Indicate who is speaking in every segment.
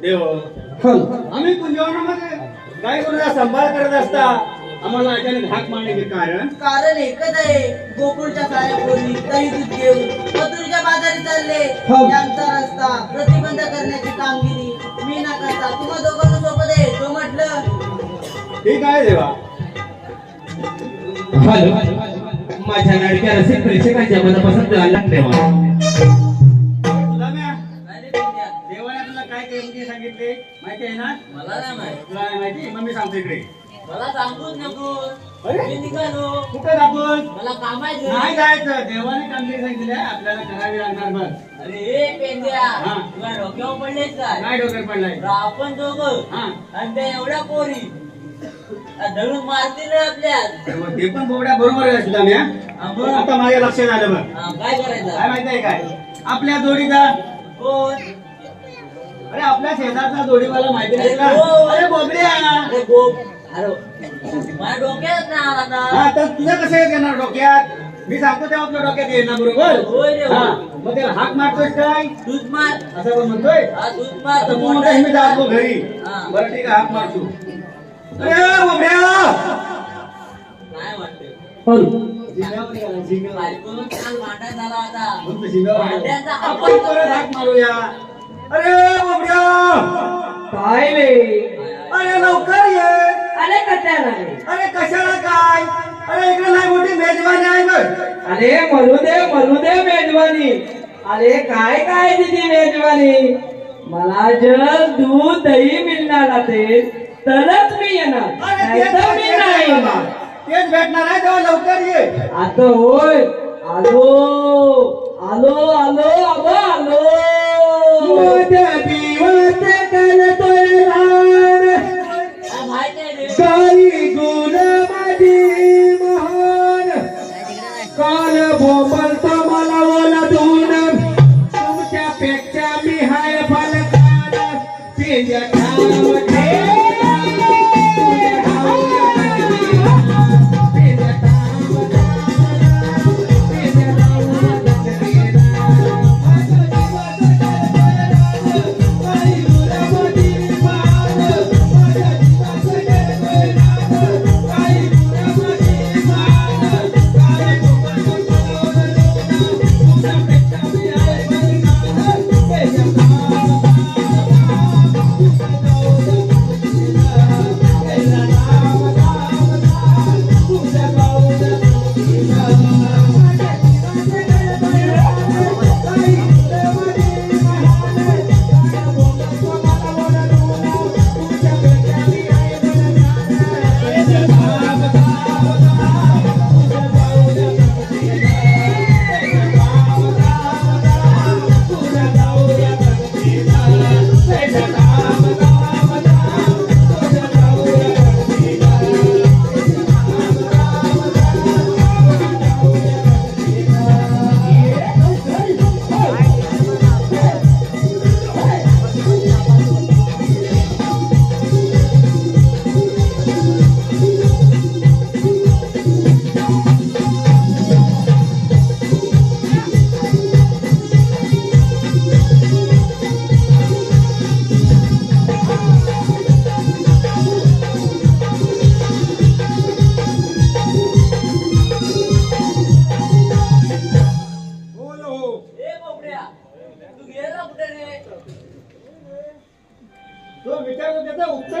Speaker 1: देव आम्ही कुंजवनामध्ये काय करूया सांभाळ करत असता आम्हाला अचानक हाक मारण्याचे कारण
Speaker 2: कारण एकच आहे गोकुळच्या साऱ्या पोरी काही दूध घेऊन मथुरीच्या बाजारी चालले. यांचा रस्ता प्रतिबंध करण्याची कामगिरी मी ना करता तुम्हा दोघांना सोबत आहे तो म्हटलं
Speaker 1: ठीक आहे देवा
Speaker 3: माझ्या लाडक्या रसिक प्रेक्षकांच्या मनापासून
Speaker 1: काय सांगितले माहिती आहे ना
Speaker 2: मला नाही माहीत.
Speaker 1: तुला नाही माहिती? मग मी सांगतो इकडे.
Speaker 2: मला सांगूच नको.
Speaker 1: अरे?
Speaker 2: मी निघालो.
Speaker 1: कुठे आपण
Speaker 2: मला काम आहे
Speaker 1: नाही जायचं. देवाने कामगिरी सांगितली आहे, आपल्याला करावी लागणार बस.
Speaker 2: अरे हे पेंद्या
Speaker 1: हा.
Speaker 2: तुला डोक्यावर
Speaker 1: नाही पडलाय.
Speaker 2: आपण दोघं.
Speaker 1: हा.
Speaker 2: आणि त्या एवढ्या पोरी. धरून मारतील
Speaker 1: ते पण बोबड्या बरोबर आहे सुदाम्या
Speaker 2: हा, बरं.
Speaker 1: आता माझ्या लक्षात आलं बघ.
Speaker 2: हा, काय
Speaker 1: काय
Speaker 2: करायचं
Speaker 1: माहिती आहे काय? आपल्या जोडीचा
Speaker 2: कोण?
Speaker 1: अरे आपल्या शेजारचा जोडीवाला माहिती नाही का?
Speaker 2: अरे
Speaker 1: बोबड्या.
Speaker 2: अरे गोप अरे माझ्या डोक्यात नाही आला आता
Speaker 1: हा तर तुझं कसं येणार डोक्यात? मी सांगतो तेव्हा आपल्या डोक्यात ना बरोबर?
Speaker 2: होय रे, होय.
Speaker 1: हा, मग त्याला हाक मारतोय काय?
Speaker 2: दूध मार.
Speaker 1: असं म्हणतोय?
Speaker 2: हा दूध मार.
Speaker 1: आता तू म्हणतोय मी जातो घरी.
Speaker 2: हा.
Speaker 1: बरं ठीक आहे हाक मारतो. अरे
Speaker 2: काय झाला
Speaker 1: आपण अरे
Speaker 4: काय रे
Speaker 1: अरे लवकर ये
Speaker 4: अरे कशाला
Speaker 1: अरे कशाला काय अरे इकडे नाही मोठी मेजवानी. आहे बघ
Speaker 4: अरे म्हणू दे म्हणू दे मेजवानी अरे काय काय दिली मेजवानी? मला जर दूध दही मिळणार असेल. तरच मी येणार. नाहीतर मी नाही येणार.
Speaker 1: तेच भेटणार आहे तेव्हा लवकर ये.
Speaker 4: आता होय. आलो. आलो आलो आलो आलो.
Speaker 1: माझ्या दिवस करतोय लहान,
Speaker 2: हा, माहीत आहे रे?
Speaker 1: सारी गुण माझी महान. काल मला ओलादून तुमच्यापेक्षा मी हाय फलकान.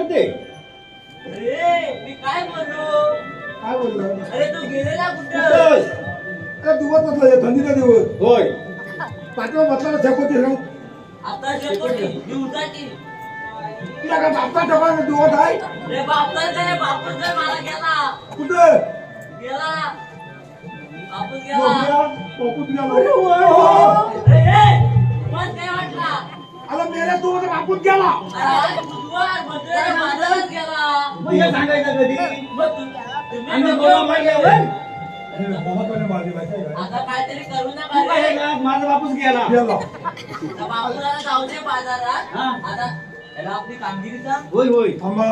Speaker 1: दे
Speaker 2: अरे मी काय बोललो?
Speaker 5: काय बोलला?
Speaker 2: अरे तू गेलेला कुठं?
Speaker 1: उत्तर.
Speaker 5: अरे दिवस म्हटलं थंडीचा दिवस
Speaker 1: होय.
Speaker 5: पाठवा म्हटलं ठेवते ना
Speaker 2: आता शेकोटी दिवसाची
Speaker 5: तुला का बापचा ठेवा दिवस आहे
Speaker 2: रे बापर रे बापूस काय मला गेला.
Speaker 5: कुठं?
Speaker 2: गेला. बापूस गेला.
Speaker 5: मोठ्या बापूत गेला
Speaker 2: अरे ए, मग काय वाटला
Speaker 5: आला मेल्या तू माझा बापूत गेला.
Speaker 1: मग हे सांगायचं कधी?
Speaker 2: मग तु- तुम्ही
Speaker 1: आम्ही
Speaker 2: दोघं
Speaker 1: बोला म्हणल्यावर
Speaker 5: अरे बाबा पण माझी माहिती आहे का?
Speaker 2: आता काहीतरी करू
Speaker 1: तू
Speaker 2: नका
Speaker 1: काय
Speaker 2: रे.
Speaker 1: केला? माझा बापूस गेला.
Speaker 5: गेला.
Speaker 2: आता बापूला जाऊ दे बाजारात.
Speaker 1: हा.
Speaker 2: आता याला आपली कामगिरी सांग
Speaker 1: होय होय.
Speaker 5: थांबा.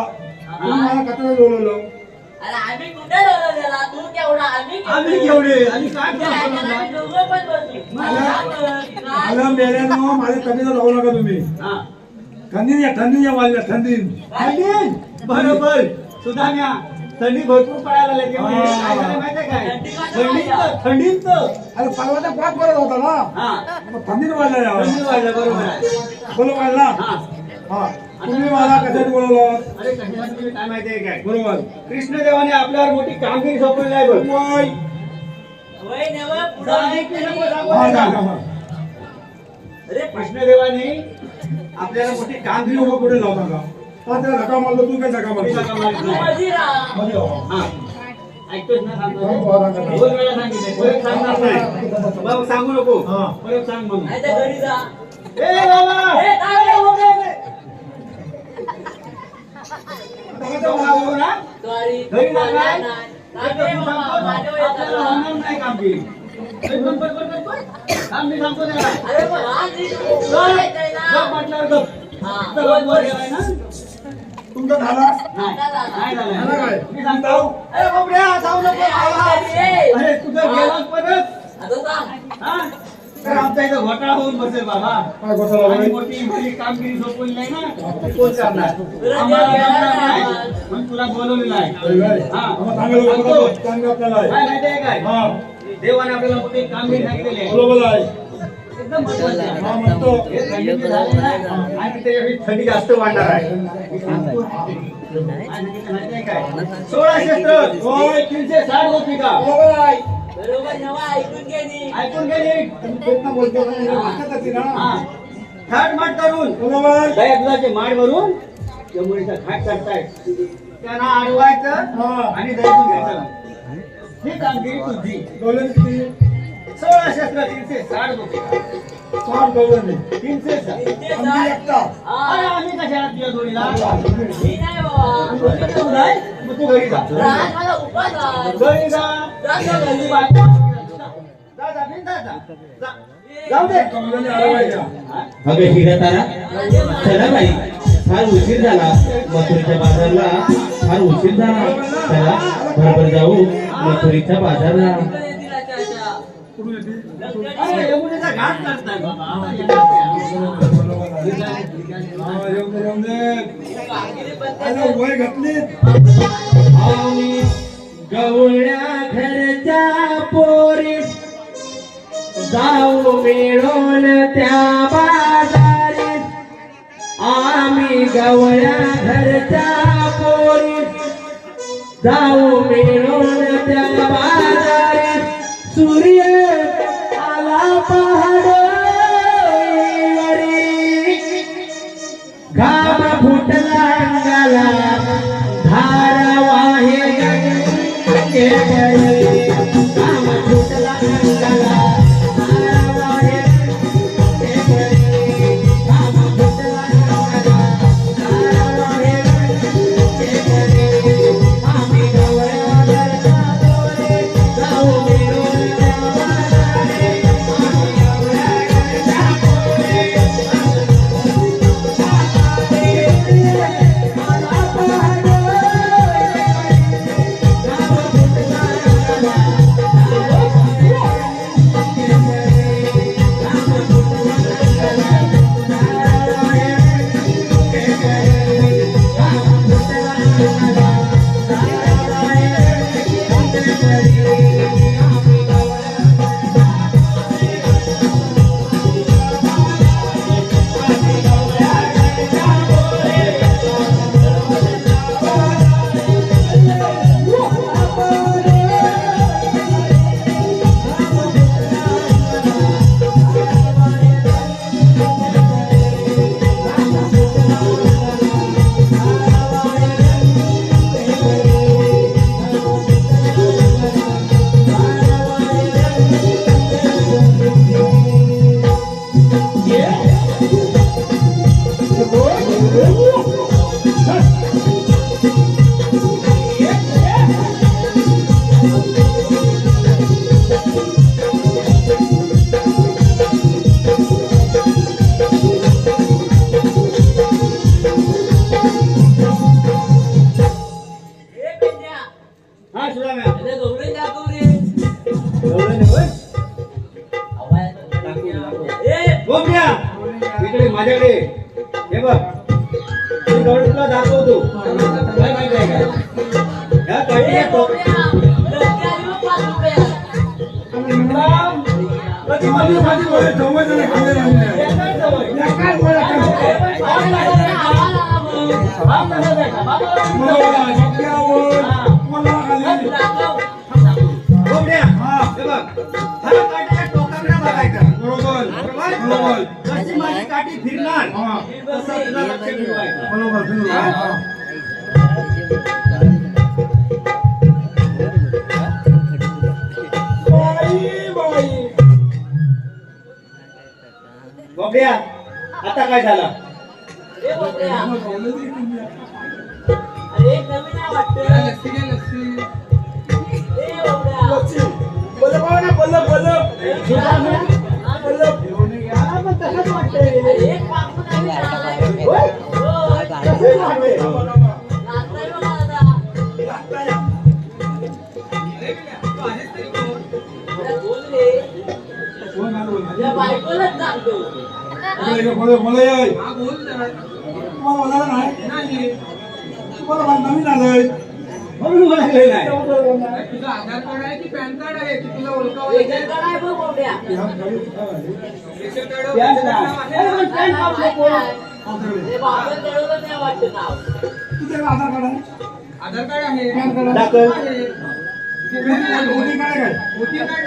Speaker 5: तुम्ही मला कचरा बोलवलं?
Speaker 2: अरे आम्ही कुठे गेला तू केवढा? आम्ही
Speaker 1: आम्ही
Speaker 2: केवढे?
Speaker 1: केवढे आणि काय करतो
Speaker 2: ह्याच्यात
Speaker 1: ना?
Speaker 2: आम्ही दोघं पण बसू. मला सांग
Speaker 5: आलं मेल्यानं माझ्या थंडीला जाऊ नका तुम्ही.
Speaker 1: हा.
Speaker 5: थंडी या थंडी या वाजल्या थंडी
Speaker 1: थंडी बरोबर. सुधाम्या थंडी भरपूर पडायला लागली. काय झालं माहितीये काय?
Speaker 2: थंडी का
Speaker 1: थंडीचं थंडीचं.
Speaker 5: अरे परवाचा पाच परत होता ना?
Speaker 1: हा.
Speaker 5: मग थंडीत वाजल्या या
Speaker 1: थंडी वाढलं बरोबर आहे.
Speaker 5: बोलो वाजला.
Speaker 1: हा.
Speaker 5: हा. तुम्ही मला कशात बोलवलं?
Speaker 1: अरे कशाला तुम्ही काय माहितीये काय?
Speaker 5: बरोबर.
Speaker 1: कृष्णदेवाने आपल्यावर मोठी कामगिरी सोपवली आहे बघ
Speaker 2: पुढं
Speaker 1: कृष्णदेवाने आपल्याला मोठी कामगिरी
Speaker 5: लोकं कुठे जाऊ नका. हा त्याला धक्का मारलो तू काय धक्का सांगा.
Speaker 1: दोन वेळा सांगितलं परत सांगणार नाही. बाबा सांगू नको.
Speaker 5: हा.
Speaker 1: परत सांग
Speaker 2: घरी हो? नाही. नाही
Speaker 5: तुमचा झाला
Speaker 1: नाही, नाही झालं.
Speaker 5: झालं काय?
Speaker 1: मी सांगतो अरे बापड्या, जाऊ नको बाबा.
Speaker 2: ए,
Speaker 1: अरे तुझं गेलास परत
Speaker 2: आता सांग.
Speaker 1: हा? तर आमच्या इथं घोटाळा होऊन बसेल बाबा? आणि मोठी कामगिरी सोपवली नाही ना कोण करणार
Speaker 2: तुला
Speaker 1: आम्हाला जमणार नाही,
Speaker 2: ना.
Speaker 1: म्हणून तुला बोलवलेलं आहे? हा. काय माहिती काय
Speaker 5: हा
Speaker 1: देवाने आपल्याला मोठी कामगिरी सांगितलेली
Speaker 5: बरोबर आहे.
Speaker 1: थंडी जास्त वाढणार आहे. मी सांगतो. काय सांगितलं माहिती आहे काय? सोळा शस्त्र होय तीनशे साठ
Speaker 5: बरोबर
Speaker 2: नवा ऐकून
Speaker 1: गेली
Speaker 5: होती
Speaker 1: थाट माट करून. माड भरून यमुनेचा घाट करतायत त्यांना अडवायचं
Speaker 5: हा.
Speaker 1: आणि दयातून घ्यायचं. ही कामगिरी तुझी
Speaker 5: किती
Speaker 1: सोळा शस्त्र तीनशे साठ तीनशे साठ
Speaker 2: ते
Speaker 5: आम्ही
Speaker 2: जा.
Speaker 5: एकटा.
Speaker 1: अरे आम्ही कशाला तुझ्या जोडीला
Speaker 2: मी नाही बाबा.
Speaker 1: तू नाही मग तू घरी जा
Speaker 2: राहत मला उपास आहे.
Speaker 1: घरी जा
Speaker 2: जातो घरी.
Speaker 1: जा, जा, बिनधास्त जा. जा. जाऊ दे
Speaker 5: कमलाने अडवायच्या
Speaker 1: हा?
Speaker 3: अगं हिरा तारा चला बाई फार उशीर झाला मथुरीच्या बाजारला फार उशीर झाला. त्याला बरोबर जाऊ. मथुरीच्या बाजारला.
Speaker 5: वय घातली
Speaker 3: आम्ही गवळ्या घरच्या पोरी जाऊ मिळून त्या बाजारीत आम्ही गवळ्या घरच्या पोरी जाऊ मिळून त्या बाजारीत सूर्य आला पहाडोईवरी घाम फुटला अंगाला. धारावाहे गंगेवरी घाम फुटला अंगाला.
Speaker 1: हे बघ मी गवळ तुला दाखवतो काय माहिती आहे का या हे हा टोकाकडे बघायचं
Speaker 5: बरोबर
Speaker 1: काठी फिरणार.
Speaker 5: हा.
Speaker 1: तसं तुला लक्ष ठेवायचं
Speaker 5: बरोबर बाई.
Speaker 1: गोप्या. आता काय झालं
Speaker 5: लस्सी. बल्लभ आहे तुम्हाला बोलायला नाही? तुम्हाला मला नवीन आलंय
Speaker 1: म्हणून म्हणाले नाही.
Speaker 4: तुझं आधार कार्ड आहे की पॅन कार्ड आहे की तुला ओळखावं लागेल?
Speaker 2: वेगळं काय बघ बोलड्या
Speaker 4: ration card
Speaker 1: PAN
Speaker 4: ration
Speaker 1: card.
Speaker 4: नाव आहे ना?
Speaker 2: काय नाव आहे? ते? बाबा कळवलं नाही वाटतं नाव.
Speaker 5: तुझ्याकडे आधार कार्ड? आहे
Speaker 4: आधार कार्ड आहे.
Speaker 5: PAN card?
Speaker 1: दाखल.
Speaker 5: वोटिंग कार्ड आहे.
Speaker 4: नाही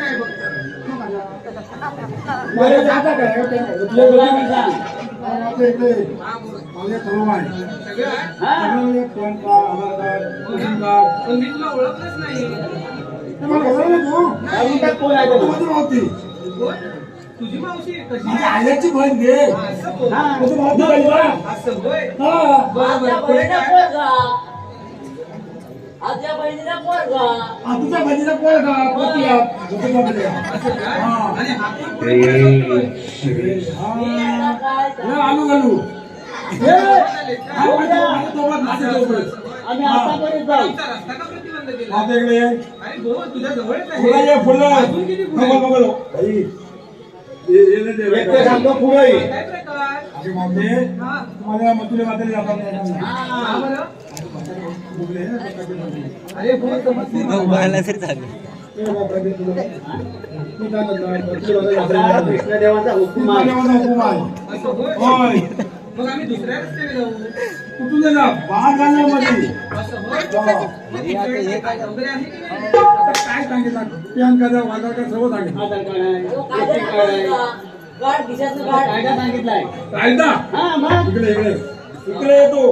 Speaker 5: माझ्याकडे आधार कार्ड आहे का? पॅन कार्ड आहे? तुझ्या वोटिंग कार्ड आहे? आपल्या इकडे
Speaker 4: हा, बोल.
Speaker 5: माझ्या सर्व आहे
Speaker 4: सगळं आहे
Speaker 5: सगळं एक PAN card Aadhaar card voting card
Speaker 4: पण मी तुला ओळखलंच नाही
Speaker 5: हे मला बोलायला तू
Speaker 1: अजून काय कोण आहे
Speaker 5: तू
Speaker 1: बघ.
Speaker 5: माझी मावती
Speaker 4: कोण? तुझी मावशी कशी
Speaker 5: माझ्या आल्याची बहीण घे
Speaker 4: असं बोल.
Speaker 5: माझी मावती झाली बा.
Speaker 4: असं होय
Speaker 5: हा.
Speaker 4: बरं बरं पुढे काय
Speaker 2: आजच्या बहिणीला पोरगा
Speaker 5: तुझ्या बहिणीला का पती आहे.
Speaker 4: असं काय
Speaker 5: हा.
Speaker 4: आणि
Speaker 5: हे.
Speaker 1: आम्ही आतापर्यंत जाऊ
Speaker 5: आता इकडे ये.
Speaker 4: तुझ्या
Speaker 5: पुढे ये, पुढे. बघा, बघा, बघा. ये, ये,
Speaker 1: एक तर सांगतो पुढे ये.
Speaker 4: काय प्रकार
Speaker 5: अशी मावते,
Speaker 4: हा
Speaker 5: माझ्या मथुरे मातेला जाता नाही येणार नाही.
Speaker 4: का बरं?
Speaker 5: बुगले, सकाळचे बुगले.
Speaker 4: अरे भाऊ समजते मला.
Speaker 5: बापरे, ते तुला- तू काय म्हणणार? मथुरे मातेला जाता
Speaker 1: आपला
Speaker 5: येणार नाही.
Speaker 1: कृष्णदेवाचा हुकूम आहे
Speaker 4: होय. मग आम्ही दुसऱ्या रस्त्याने जाऊ
Speaker 5: कुठून जाणार? बाहेर जाण्यामध्ये.
Speaker 4: काय वगैरे आहे की नाही?
Speaker 5: आता काय सांगितलं पॅन कार्ड आधार कार्ड सर्व सांगितलं
Speaker 1: आधार कार्ड आहे
Speaker 2: कायदा
Speaker 1: सांगितलाय
Speaker 5: कायदा
Speaker 1: हा मग
Speaker 5: इकडे इकडे इकडे येतो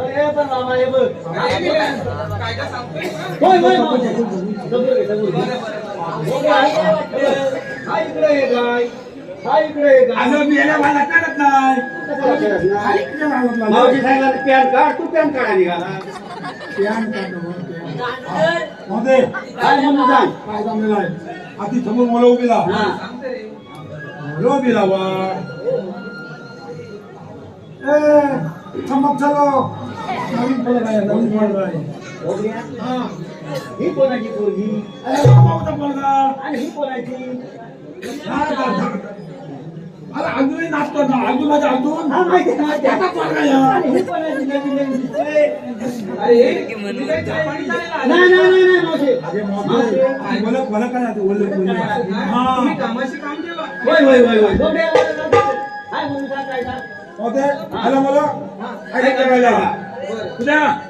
Speaker 1: पण मामा, हे बघ.
Speaker 4: काय-
Speaker 1: होय, होय,
Speaker 2: काय
Speaker 1: हा इकडे ये गाय. हा इकडे ये गाय.
Speaker 5: मला कळत नाही
Speaker 1: मावशी सांगितलं पॅन कार्ड तू पॅन कार्ड
Speaker 5: पॅन कार्ड
Speaker 1: काय म्हणून सांग
Speaker 5: काय जमलेलं आहे आधी समोर उभी राहा उभी राहा ए चमक चलो नवीन फळ आहे नवीन आहे
Speaker 1: बघूया.
Speaker 5: हा
Speaker 1: ही कोणाची पोरगी
Speaker 5: अरे
Speaker 1: आणि ही
Speaker 5: हा. अरे अजूनही नाचतो ना अजून माझ्या अजून
Speaker 1: हा माहिती आहे, माहिती आहे.
Speaker 5: त्याचा पोरगा.
Speaker 1: आणि ही नवीन नवीन दिसते? नाही नाही नाही मावशी.
Speaker 5: मला मला काय आता
Speaker 4: हा,
Speaker 5: हा
Speaker 4: काम ठेवा
Speaker 1: होय होय होय होय. काय म्हणून
Speaker 5: आला मला काय करायला
Speaker 4: बरं
Speaker 5: तुझ्या